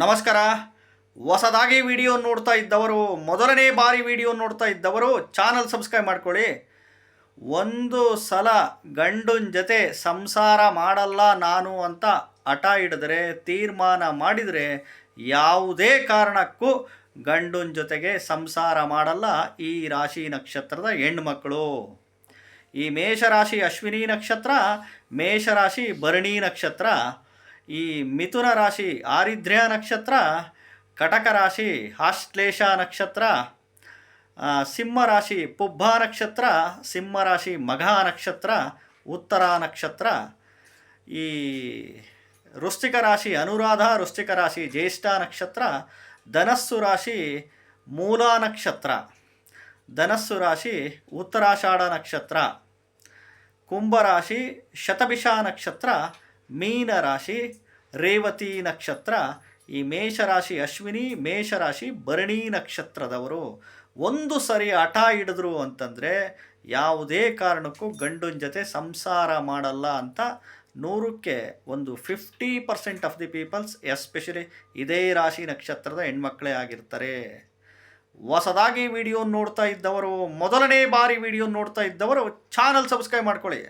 ನಮಸ್ಕಾರ. ಹೊಸದಾಗಿ ವಿಡಿಯೋ ನೋಡ್ತಾ ಇದ್ದವರು, ಮೊದಲನೇ ಬಾರಿ ವಿಡಿಯೋ ನೋಡ್ತಾ ಇದ್ದವರು ಚಾನಲ್ ಸಬ್ಸ್ಕ್ರೈಬ್ ಮಾಡ್ಕೊಳ್ಳಿ. ಒಂದು ಸಲ ಗಂಡನ ಜೊತೆ ಸಂಸಾರ ಮಾಡಲ್ಲ ನಾನು ಅಂತ ಹಠ ಹಿಡಿದ್ರೆ, ತೀರ್ಮಾನ ಮಾಡಿದರೆ, ಯಾವುದೇ ಕಾರಣಕ್ಕೂ ಗಂಡನ ಜೊತೆಗೆ ಸಂಸಾರ ಮಾಡಲ್ಲ ಈ ರಾಶಿ ನಕ್ಷತ್ರದ ಹೆಣ್ಮಕ್ಕಳು ಈ ಮೇಷರಾಶಿ ಅಶ್ವಿನಿ ನಕ್ಷತ್ರ, ಮೇಷರಾಶಿ ಭರಣಿ ನಕ್ಷತ್ರ ಈ ಮಿಥುನ ರಾಶಿ ಆರಿದ್ರ್ಯ ನಕ್ಷತ್ರ, ಕಟಕ ರಾಶಿ ಆಶ್ಲೇಷ ನಕ್ಷತ್ರ ಸಿಂಹ ರಾಶಿ ಪುಬ್ಬ ನಕ್ಷತ್ರ, ಸಿಂಹ ರಾಶಿ ಮಘ ನಕ್ಷತ್ರ, ಉತ್ತರ ನಕ್ಷತ್ರ. ಈ ವೃಶ್ಚಿಕ ರಾಶಿ ಅನುರಾಧ, ವೃಶ್ಚಿಕ ರಾಶಿ ಜ್ಯೇಷ್ಠ ನಕ್ಷತ್ರ, ಧನಸ್ಸು ರಾಶಿ ಮೂಲ ನಕ್ಷತ್ರ, ಧನಸ್ಸು ರಾಶಿ ಉತ್ತರಾಷಾಢ ನಕ್ಷತ್ರ. ಕುಂಭರಾಶಿ ಶತಭಿಷ ನಕ್ಷತ್ರ ಮೀನ ರಾಶಿ ರೇವತಿ ನಕ್ಷತ್ರ, ಈ ಮೇಷರಾಶಿ ಅಶ್ವಿನಿ, ಮೇಷರಾಶಿ ಭರಣಿ ನಕ್ಷತ್ರದವರು. ಒಂದು ಸರಿ ಹಠ ಹಿಡಿದ್ರು ಅಂತಂದರೆ ಯಾವುದೇ ಕಾರಣಕ್ಕೂ ಗಂಡನ ಜೊತೆ ಸಂಸಾರ ಮಾಡಲ್ಲ ಅಂತ ನೂರಕ್ಕೆ ಒಂದು fifty percent of the peoples especially ಇದೇ ರಾಶಿ ನಕ್ಷತ್ರದ ಹೆಣ್ಮಕ್ಳೇ ಆಗಿರ್ತಾರೆ. ಹೊಸದಾಗಿ ವಿಡಿಯೋ ನೋಡ್ತಾ ಇದ್ದವರು, ಮೊದಲನೇ ಬಾರಿ ವಿಡಿಯೋ ನೋಡ್ತಾ ಇದ್ದವರು ಚಾನಲ್ ಸಬ್ಸ್ಕ್ರೈಬ್ ಮಾಡ್ಕೊಳ್ಳಿ.